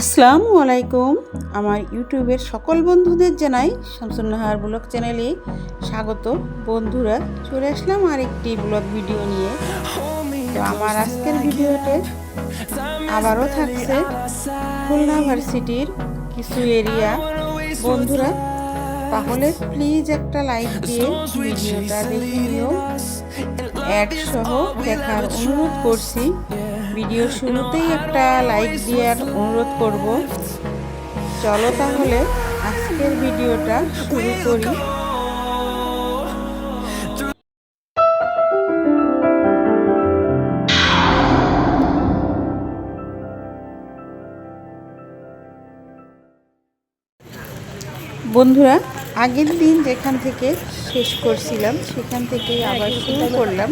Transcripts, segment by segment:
আসসালামু আলাইকুম। আমার ইউটিউবের সকল বন্ধুদের জানাই শামসুন্নাহার ব্লগ চ্যানেলে স্বাগত। বন্ধুরা, চলে আসলাম আর একটি ব্লগ ভিডিও নিয়ে। তো আমার আজকের ভিডিওতে আবারও থাকছে খুলনা ভার্সিটির কিছু এরিয়া বন্ধুরা তাহলে প্লিজ একটা লাইক দিয়ে ভিডিওটা দেখে নিও। অ্যাড সহ দেখার অনুরোধ করছি। ভিডিও শুরুতেই একটা লাইক দেওয়ার অনুরোধ করব। চলো তাহলে আজকের ভিডিওটা শুরু করি। বন্ধুরা, আগের দিন যেখান থেকে শেষ করছিলাম, সেখান থেকে আবার শুরু করলাম।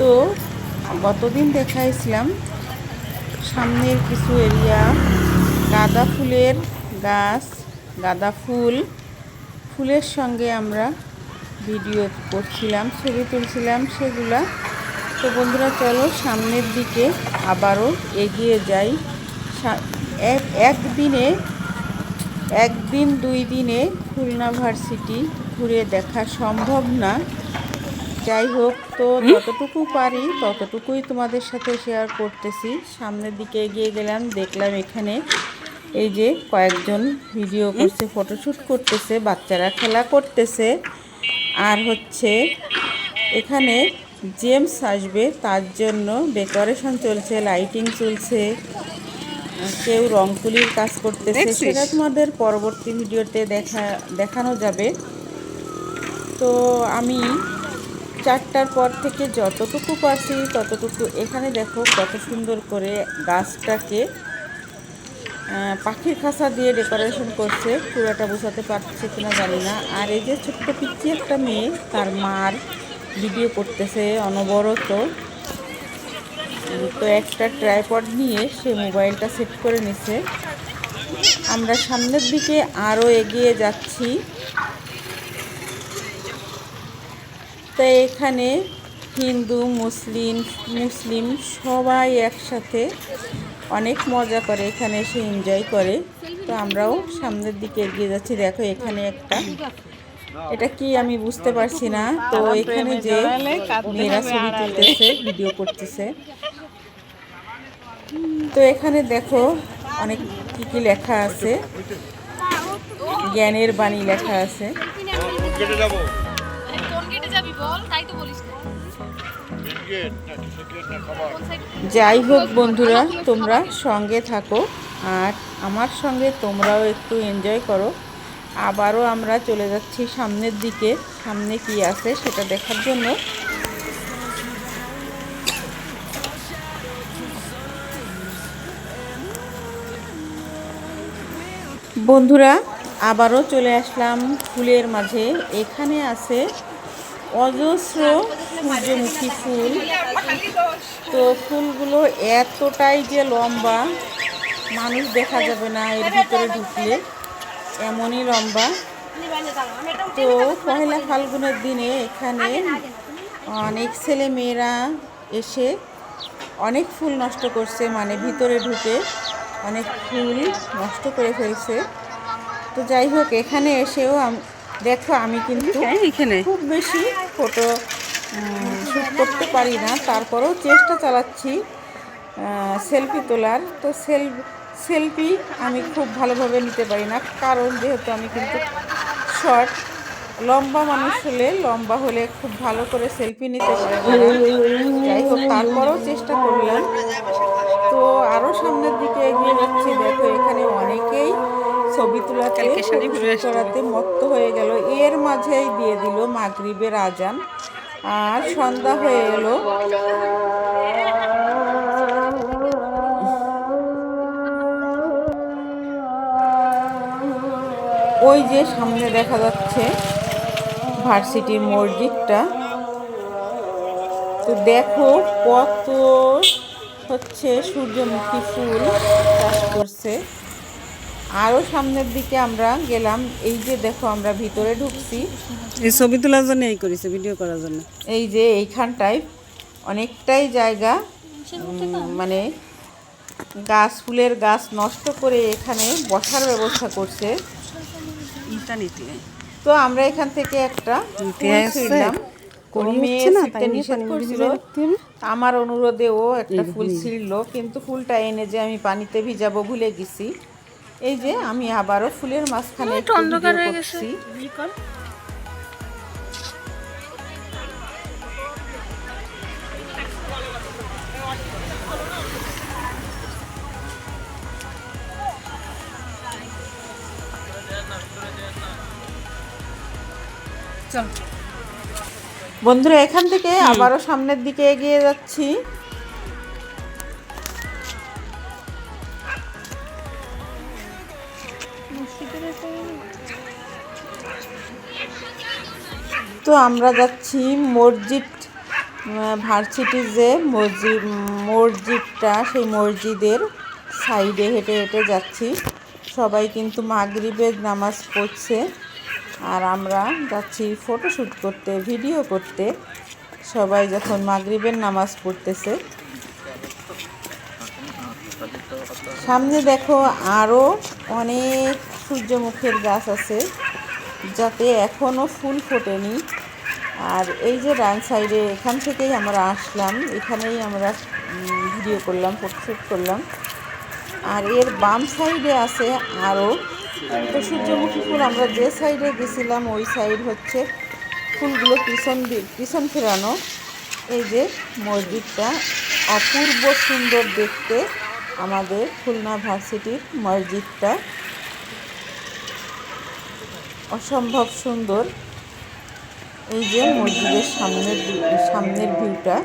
তো গতদিন দেখাইছিলাম, সামনের কিছু এরিয়া, গাঁদা ফুলের গাছ, গাঁদা ফুল। ফুলের সঙ্গে আমরা ভিডিও করছিলাম, ছবি তুলছিলাম সেগুলা। তো বন্ধুরা, চলো সামনের দিকে আবারও এগিয়ে যাই। এক একদিনে একদিন দুই দিনে খুলনা ভার্সিটি ঘুরে দেখা সম্ভব না। যাই হোক তো যতটুকু পারি ততটুকুই তোমাদের সাথে শেয়ার করতেছি। সামনের দিকে এগিয়ে গেলাম দেখলাম এখানে এই যে কয়েকজন ভিডিও করছে ফটোশ্যুট করতেছে বাচ্চারা খেলা করতেছে। আর হচ্ছে এখানে জেমস আসবে তার জন্য ডেকোরেশন চলছে লাইটিং চলছে। কেউ রং তুলির কাজ করতেছে সেটা তোমাদের পরবর্তী ভিডিওতে দেখা দেখানো যাবে। তো আমি চারটার পর থেকে যতটুকু পারছি ততটুকু এখানে দেখো কত সুন্দর করে গাছটাকে পাখির খাঁচা দিয়ে ডেকোরেশন করছে। পুরোটা বোঝাতে পারছে কিনা জানি না। আর এই যে ছোট্ট পিচ্ছি একটা মেয়ে তার মার ভিডিও করতেছে অনবরত। তো একটা ট্রাইপড নিয়ে সে মোবাইলটা সেট করে নিছে। আমরা সামনের দিকে আরও এগিয়ে যাচ্ছি। তো এখানে হিন্দু মুসলিম মুসলিম সবাই একসাথে অনেক মজা করে এখানে এসে এনজয় করে। তো আমরাও সামনের দিকে এগিয়ে যাচ্ছি। দেখো এখানে একটা। এটা কি আমি বুঝতে পারছি না। তো এখানে যে মেয়েরা ছবি তুলতেছে ভিডিও করতেছে। তো এখানে দেখো অনেক কি কি লেখা আছে। জ্ঞানের বাণী লেখা আছে। যাই হোক বন্ধুরা, তোমরা সঙ্গে থাকো আর আমার সঙ্গে তোমরাও একটু এনজয় করো। আবারও আমরা চলে যাচ্ছি সামনের দিকে। সামনে কি আছে সেটা দেখার জন্য। বন্ধুরা, আবারও চলে আসলাম ফুলের মাঝে। এখানে আছে অজস্র সূর্যমুখী ফুল। তো ফুলগুলো এতটাই যে লম্বা, মানুষ দেখা যাবে না এর ভিতরে ঢুকলে। এমনই লম্বা। তো পহেলা ফাল্গুনের দিনে এখানে অনেক ছেলে মেয়েরা এসে অনেক ফুল নষ্ট করছে মানে ভিতরে ঢুকে। অনেক ফুল নষ্ট করে ফেলছে। তো যাই হোক এখানে এসেও দেখো আমি কিন্তু এখানে? খুব বেশি ফটো শ্যুট করতে পারি না। তারপরেও চেষ্টা চালাচ্ছি সেলফি তোলার। তো সেল সেলফি আমি খুব ভালোভাবে নিতে পারি না। কারণ যেহেতু আমি কিন্তু শর্ট লম্বা মানুষ হলে লম্বা হলে খুব ভালো করে সেলফি নিতে পারব না। যাই হোক তারপরেও চেষ্টা করলাম। তো আরও সামনের দিকে এগিয়ে যাচ্ছি। দেখো এখানে অনেকেই ছবি তোলাতে করাতে মত্ত হয়ে গেল। এর মাঝেই দিয়ে দিল মাগরিবের আজান। আর সন্ধ্যা হয়ে এলো ওই যে সামনে দেখা যাচ্ছে ভার্সিটির মসজিদটা। তো দেখো কত হচ্ছে সূর্যমুখী ফুল চাষ করছে। আরও সামনের দিকে আমরা গেলাম। এই যে দেখো আমরা ভিতরে ঢুকছি। এই ছবি তোলার জন্য এই করেছে ভিডিও করার জন্য। এই যে এইখানটায় অনেকটাই জায়গা মানে গাছ ফুলের গাছ নষ্ট করে এখানে বসার ব্যবস্থা করছে। তো আমরা এখান থেকে একটা ছিঁড়লাম। নিষেধ করছিল। আমার অনুরোধে ও একটা ফুল ছিঁড়লো কিন্তু ফুলটা এনে যে আমি পানিতে ভিজাবো ভুলে গেছি। এই যে আমি আবারও ফুলের মাঝখানে একটু অন্ধকার হয়ে গেছে। চল। বন্ধুরা এখান থেকে আবারও সামনের দিকে এগিয়ে যাচ্ছি। তো আমরা যাচ্ছি মসজিদ ভার্সিটির যে মসজিদ মসজিদটা সেই মসজিদের সাইডে হেঁটে হেঁটে যাচ্ছি। সবাই কিন্তু মাগরিবের নামাজ পড়ছে। আর আমরা যাচ্ছি ফটোশ্যুট করতে, ভিডিও করতে। সবাই যখন মাগরিবের নামাজ পড়তেছে। সামনে দেখো আরও অনেক সূর্যমুখীর গাছ আছে, যাতে এখনও ফুল ফোটেনি। আর এই যে ডান সাইডে এখান থেকেই আমরা আসলাম, এখানেই আমরা ভিডিও করলাম, ফটোশ্যুট করলাম। আর এর বাম সাইডে আছে আরও তো সূর্যমুখী ফুল আমরা যে সাইডে গেছিলাম, ওই সাইড হচ্ছে ফুলগুলো পিছন পিছন ফেরানো। এই যে মসজিদটা অপূর্ব সুন্দর দেখতে আমাদের খুলনা ভার্সিটির মসজিদটা। অসম্ভব সুন্দর। এই যে মসজিদের সামনের সামনের ভিউটা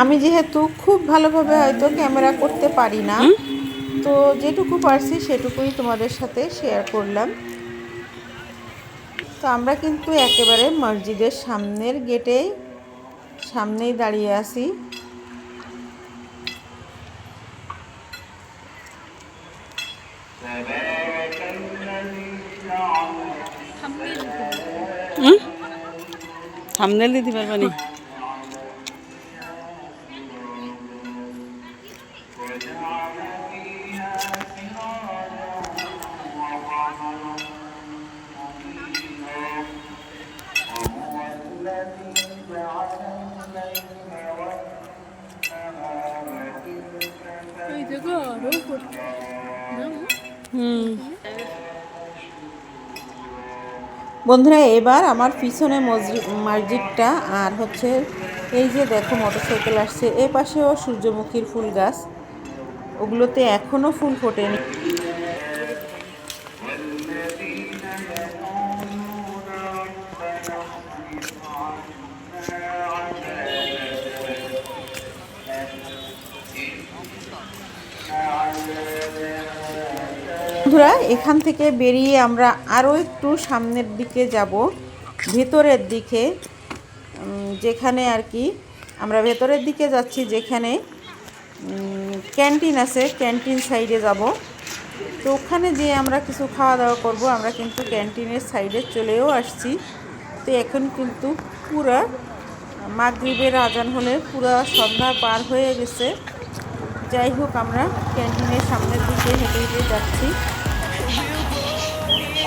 আমি যেহেতু খুব ভালোভাবে হয়তো ক্যামেরা করতে পারি না তো যেটুকু পারছি সেটুকুই তোমাদের সাথে শেয়ার করলাম। তো আমরা কিন্তু একেবারে মসজিদের সামনের গেটেই সামনেই দাঁড়িয়ে আছি। থামনেল দিতে পারবা বন্ধুরা, এবার আমার পিছনে মসজিদ মসজিদটা, আর হচ্ছে এই যে দেখো মোটরসাইকেল আসছে। এ পাশেও সূর্যমুখীর ফুল গাছ। ওগুলোতে এখনও ফুল ফোটেনি। বন্ধুরা, এখান থেকে বেরিয়ে আমরা আরও একটু সামনের দিকে যাব, ভেতরের দিকে যেখানে আর কি, আমরা ভেতরের দিকে যাচ্ছি যেখানে ক্যান্টিন আছে, ক্যান্টিন সাইডে যাব। তো ওখানে যেয়ে আমরা কিছু খাওয়া দাওয়া করব, আমরা কিন্তু ক্যান্টিনের সাইডে চলেও আসছি। তো এখন কিন্তু পুরা মাগরিবের আজান হলে পুরা সন্ধ্যা পার হয়ে গেছে। যাই হোক, আমরা ক্যান্টিনের সামনের দিকে হেঁটে হেঁটে যাচ্ছি।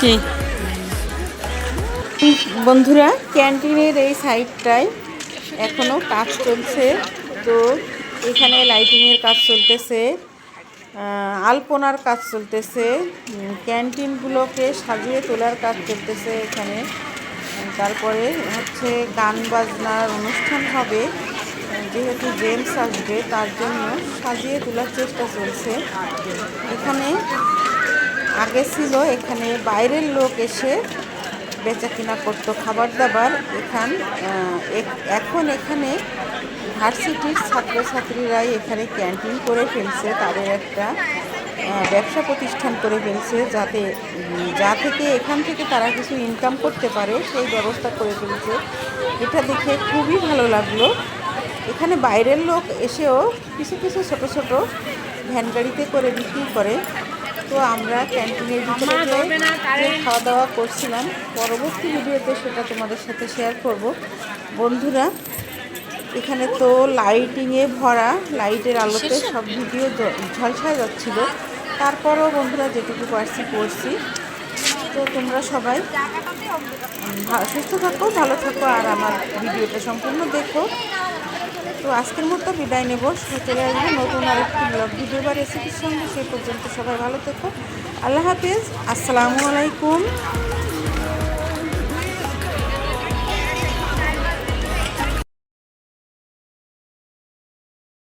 কি? বন্ধুরা, ক্যান্টিনের এই সাইডটায় এখনও কাজ চলছে। তো এখানে লাইটিংয়ের কাজ চলতেছে আলপনার কাজ চলতেছে ক্যান্টিনগুলোকে সাজিয়ে তোলার কাজ চলতেছে এখানে। তারপরে হচ্ছে গান বাজনার অনুষ্ঠান হবে। যেহেতু জেমস আসবে, তার জন্য সাজিয়ে তোলার চেষ্টা চলছে। এখানে আগে ছিল এখানে বাইরের লোক এসে বেচা কিনা করতো খাবার দাবার এখান এখন এখানে ভার্সিটির ছাত্রছাত্রীরাই এখানে ক্যান্টিন করে ফেলছে, তাদের একটা ব্যবসা প্রতিষ্ঠান করে ফেলছে যাতে যা থেকে এখান থেকে তারা কিছু ইনকাম করতে পারে সেই ব্যবস্থা করে ফেলছে। এটা দেখে খুবই ভালো লাগল। এখানে বাইরের লোক এসেও কিছু কিছু ছোট ছোট ভ্যান গাড়িতে করে বিক্রি করে। তো আমরা ক্যান্টিনের ভিতরে খাওয়া দাওয়া করছিলাম পরবর্তী ভিডিওতে সেটা তোমাদের সাথে শেয়ার করব। বন্ধুরা এখানে তো লাইটিংয়ে ভরা লাইটের আলোতে সব ভিডিও ঝলসায় যাচ্ছিল। তারপরও বন্ধুরা যেটুকু পারছি করছি। তো তোমরা সবাই সুস্থ থাকো ভালো থাকো আর আমার ভিডিওটা সম্পূর্ণ দেখো। তো আজকের মতো বিদায় নেব। চলে আসব নতুন আরেকটি ব্লগ ভিডিও বা রেসিপির সঙ্গে সেই পর্যন্ত সবাই ভালো থেকো। আল্লাহ হাফিজ। আসসালামু আলাইকুম।